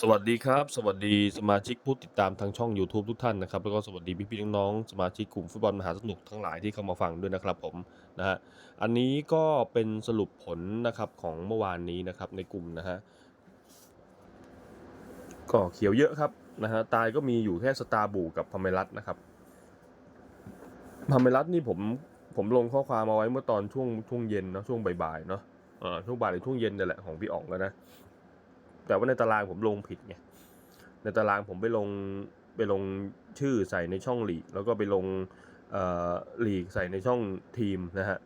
สวัสดีครับ สวัสดีสมาชิกผู้ติดตามทางช่อง YouTube ทุกท่านนะครับแล้วก็สวัสดีพี่ๆน้องๆสมาชิกกลุ่มฟุตบอลมหาสนุกทั้งหลายที่เข้ามาฟังด้วยนะครับผมนะฮะอันนี้ก็เป็นสรุปผลนะครับของเมื่อวานนี้นะครับในกลุ่มนะฮะก็เขียวเยอะครับนะฮะตายก็มีอยู่แค่สตาร์บูกับพาเมรัตนะครับพาเมรัตนี่ผมผมลงข้อความมาไว้เมื่อตอนช่วงช่วงเย็นเนาะช่วงบ่ายๆเนาะเออช่วงบ่ายหรือช่วงเย็นนี่แหละของพี่อ๋องแล้วนะ แต่ว่าในตารางผมลงผิดไงในตารางผมไปลงไปลงชื่อใส่ในช่องลีกแล้วก็ไปลงเอ่อลีกใส่ในช่องทีมนะฮะ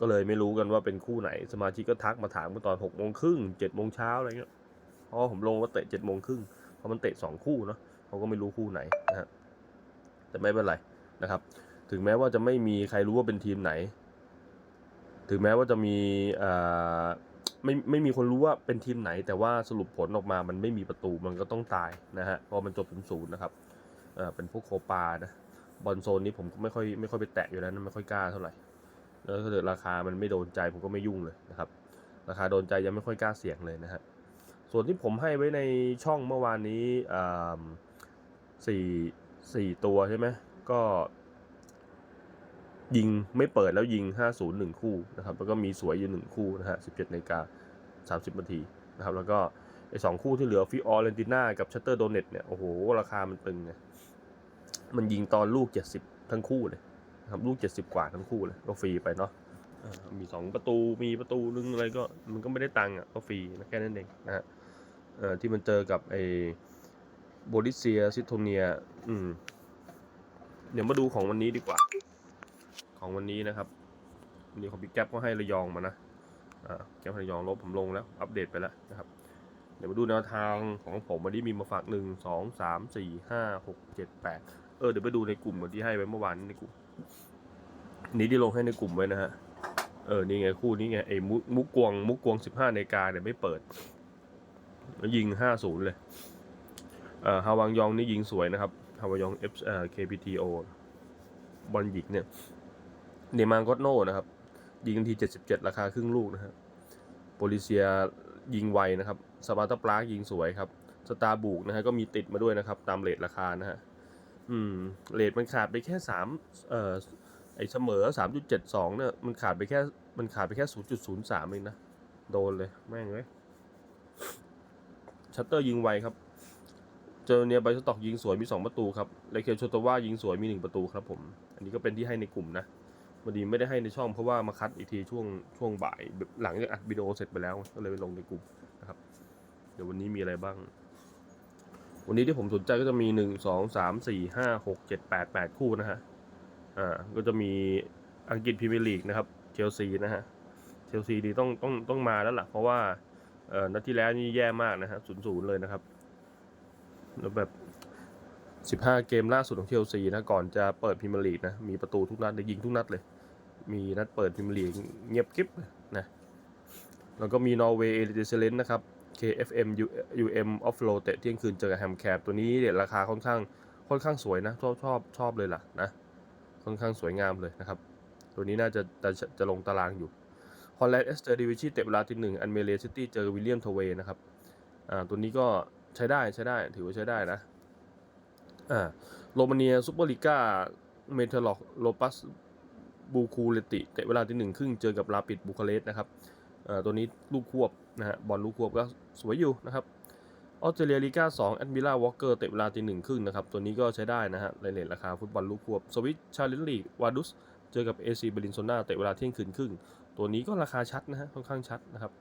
ก็เลยไม่รู้กันว่าเป็นคู่ไหน สมาชิกก็ทักมาถามเมื่อตอนหกโมงครึ่งเจ็ดโมงเช้าอะไรเงี้ยเพราะผมลงว่าเตะเจ็ดโมงครึ่งเพราะมันเตะสองคู่เนาะเขาก็ไม่รู้คู่ไหนนะฮะแต่ไม่เป็นไรนะครับ ถึงแม้ว่าจะไม่มีใครรู้ว่าเป็นทีมไหน ถึงแม้ว่าจะมีเอ่อ ไม่ไม่มีคนรู้ว่าเป็นทีมไหน แต่ว่าสรุปผลออกมามันไม่มีประตูมันก็ต้องตายนะฮะเพราะมันจบเป็นศูนย์นะครับเออเป็นพวกโคปานะบอลโซนนี้ผมก็ไม่ค่อยไม่ค่อยไปแตะอยู่แล้วนะไม่ค่อยกล้าเท่าไหร่แล้วถ้าเกิดราคามันไม่โดนใจผมก็ไม่ยุ่งเลยนะครับ ราคาโดนใจยังไม่ค่อยกล้าเสี่ยงเลยนะฮะส่วนที่ผมให้ไว้ในช่องเมื่อวานนี้อ่าสี่สี่ตัวใช่ไหมก็ ยิงไม่เปิดแล้วยิง 50 1 คู่นะครับแล้วก็มีสวยอยู่ 1 คู่นะฮะ17นาฬิกา30นาทีนะครับแล้วก็ไอ้สองคู่ที่เหลือฟิออเรนติน่ากับชัตเตอร์โดเนตเนี่ยโอ้โหราคามันตึงไงมันยิงตอนลูก 70 ทั้งคู่เลยนะครับลูก 70 กว่าทั้งคู่เลยก็ฟรีไปเนาะอ่ามี2ประตูมีประตูนึงอะไรก็มันก็ไม่ได้ตังค์อะก็ฟรีนะแค่นั้นเองนะฮะที่มันเจอกับไอ้โบลิเซียซิโทเนีย อืม เดี๋ยวมาดูของวันนี้ดีกว่า ของวันนี้นะครับวันนี้ของพี่แก๊ปก็ให้ระยองมานะอ่าแก๊ประยองลบผมลงแล้วอัปเดตไปแล้วนะครับ เดี๋ยวมาดูแนวทางของผมวันนี้มีมาฝากหนึ่งสองสามสี่ห้าหกเจ็ดแปดเออเดี๋ยวไปดูในกลุ่มที่ให้ไว้เมื่อวานในกลุ่มนี้ที่ลงให้ในกลุ่มไว้นะฮะเออนี่ไงคู่นี้ไงไอ้มุมุกกวงมุกกวงสิบห้านาฬิกาเนี่ยไม่เปิดยิงห้าศูนย์เลยเอ่อฮาวังยองนี่ยิงสวยนะครับฮาวังยอง F เอ่อ KPTO บอลหยิกเนี่ย เนมานกอตโน่นะครับ ยิงที 77 ราคาครึ่งลูกนะฮะโปลิเซียยิงไวนะครับสปาร์ตาปลากยิงสวยครับสตาร์บุกนะฮะก็มีติดมาด้วยนะครับ ตามเลทราคานะฮะอืมเลทมันขาดไปแค่สามเอ่อไอเสมอ3.72เนี่ยมันขาดไปแค่มันขาดไปแค่0.03เองนะ โดนเลยแม่งเลยชัตเตอร์ยิงไวครับ เจอเนียไบสต็อกยิงสวยมี2ประตูครับเลเคียโชโตว่ายิงสวยมี1ประตูครับผม อันนี้ก็เป็นที่ให้ในกลุ่มนะ พอดีไม่ได้ให้ในช่องเพราะว่ามาคัดอีกทีช่วงช่วงบ่ายหลังจากอัดวิดีโอเสร็จไปแล้วก็เลยไปลงในกลุ่มนะครับ เดี๋ยววันนี้มีอะไรบ้าง วันนี้ที่ผมสนใจก็จะมีหนึ่งสองสามสี่ห้าหกเจ็ดแปดแปดคู่นะฮะอ่าก็จะมีอังกฤษพรีเมียร์ลีกนะครับเชลซีนะฮะเชลซีดีต้องต้องต้องมาแล้วล่ะเพราะว่าเอ่อนัดที่แล้วนี่แย่มากนะฮะศูนย์ศูนย์เลยนะครับแล้วแบบ 15 เกมล่าสุดของเชลซีนะ ก่อนจะเปิดพรีเมียร์ลีกนะ มีประตูทุกนัดเลยยิงทุกนัดเลย มีนัดเปิดพรีเมียร์ลีกเงียบกริบนะแล้วก็มีนอร์เวย์เอลิเซเลนนะครับ KFM UM Offload เตะเที่ยงคืนเจอกับแฮมแคปตัวนี้เนี่ยราคาค่อนข้างค่อนข้างสวยนะ ชอบชอบชอบเลยล่ะนะค่อนข้างสวยงามเลยนะครับ ตัวนี้น่าจะจะจะลงตารางอยู่ฮอลแลนด์เอสเตอร์ดิวิชีเตะเวลาที่หนึ่งอันเมเลซิตี้เจอวิลเลียมทเวนะครับอ่าตัวนี้ก็ใช้ได้ใช้ได้ถือว่าใช้ได้นะอ่าโรมาเนียซูเปอร์ลีกาเมเทลล็อกโลปัส บูคูเลติเตะเวลาที่หนึ่งครึ่งเจอกับลาปิดบูคาเรสต์นะครับตัวนี้ลูกควบนะฮะบอลลูกควบก็สวยอยู่นะครับออสเตรเลียลีกาสองแอดมิล่าวอลเกอร์เตะเวลาที่หนึ่งครึ่งนะครับ ตัวนี้ก็ใช้ได้นะฮะในเลทราคาฟุตบอลลูกควบ สวิตชาเลนลีกวาดุส เจอกับเอซีเบลินโซนาเตะเวลาเที่ยงคืนครึ่ง ตัวนี้ก็ราคาชัดนะฮะ ค่อนข้างชัดนะครับ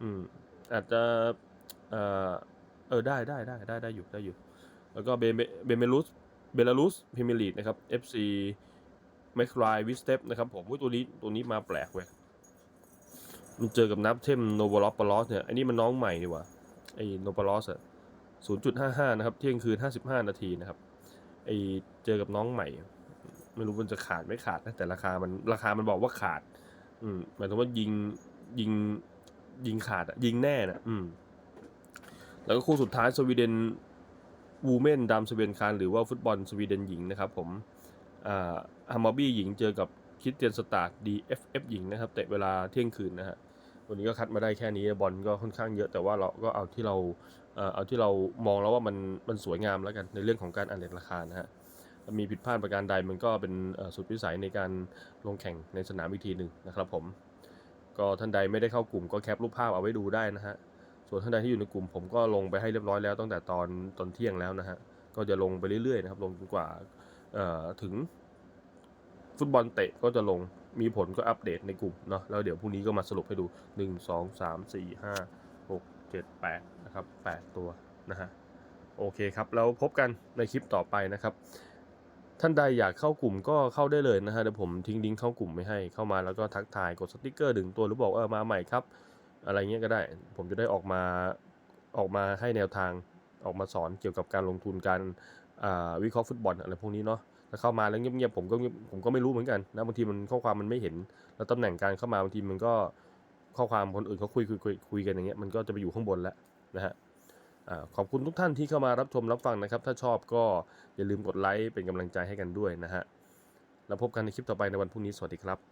อืม อาจจะ เออเออ ได้ได้ได้ได้ได้อยู่ได้อยู่ แล้วก็เบเบเบเมลุสเบลารุสพรีเมียร์ลีกนะครับ FC แมคไรวิสเตปนะครับผมอุ๊ยตัวนี้ตัวนี้มาแปลกเว้ยมันเจอกับนับเทมโนบอลอปปลอสเนี่ยอันนี้มันน้องใหม่นี่หว่าไอ้โนบอลอสอะศูนย์จุดห้าห้านะครับ เที่ยงคืนห้าสิบห้านาทีนะครับไอ้เจอกับน้องใหม่ ไม่รู้มันจะขาดไม่ขาดนะแต่ราคามันราคามันบอกว่าขาด อืมหมายถึงว่ายิงยิงยิงขาดอะยิงแน่นะอืม แล้วก็คู่สุดท้ายสวีเดนวูเมนดามสวีเวนคารหรือว่าฟุตบอลสวีเดนหญิงนะครับผม อ่าฮัมมาบี้หญิงเจอกับคิดเตียนสตาร์ดีเอฟเอฟหญิงนะครับเตะเวลาเที่ยงคืนนะฮะวันนี้ก็คัดมาได้แค่นี้บอลก็ค่อนข้างเยอะแต่ว่าเราก็เอาที่เราเอาที่เรามองแล้วว่ามันมันสวยงามแล้วกันในเรื่องของการอันเน็ตราคานะฮะมีผิดพลาดประการใดมันก็เป็นสุดวิสัยในการลงแข่งในสนามอีกทีหนึ่งนะครับผม ก็ท่านใดไม่ได้เข้ากลุ่มก็แคปรูปภาพเอาไว้ดูได้นะฮะส่วนท่านใดที่อยู่ในกลุ่มผมก็ลงไปให้เรียบร้อยแล้วตั้งแต่ตอนตอนเที่ยงแล้วนะฮะก็จะลงไปเรื่อยๆนะครับลงจนกว่า ถึงฟุตบอลเตะก็จะลงมีผลก็อัปเดตในกลุ่มเนาะแล้วเดี๋ยวพรุ่งนี้ก็มาสรุปให้ดู 1 2 3 4 5 6 7 8นะครับ8 ตัวนะฮะโอเคครับแล้วพบกันในคลิปต่อไปนะครับท่านใดอยากเข้ากลุ่มก็เข้าได้เลยนะฮะเดี๋ยวผมทิ้งลิงก์เข้ากลุ่มไว้ให้เข้ามาแล้วก็ทักทายกดสติกเกอร์ดึงตัวหรือบอกเออมาใหม่ครับ อะไรเงี้ยก็ได้ ผมจะได้ออกมาออกมาให้แนวทางออกมาสอนเกี่ยวกับการลงทุนการ วิเคราะห์ฟุตบอลอะไรพวกนี้เนาะถ้าเข้ามาแล้วเงียบๆผมก็ผมก็ไม่รู้เหมือนกันนะบางทีมันข้อความมันไม่เห็น แล้วตำแหน่งการเข้ามาบางทีมันก็ข้อความคนอื่นเขาคุยคุยคุยคุยกันอย่างเงี้ยมันก็จะไปอยู่ข้างบนแล้วนะฮะขอบคุณทุกท่านที่เข้ามารับชมรับฟังนะครับ ถ้าชอบก็อย่าลืมกดไลค์เป็นกำลังใจให้กันด้วยนะฮะแล้วพบกันในคลิปต่อไปในวันพรุ่งนี้สวัสดีครับ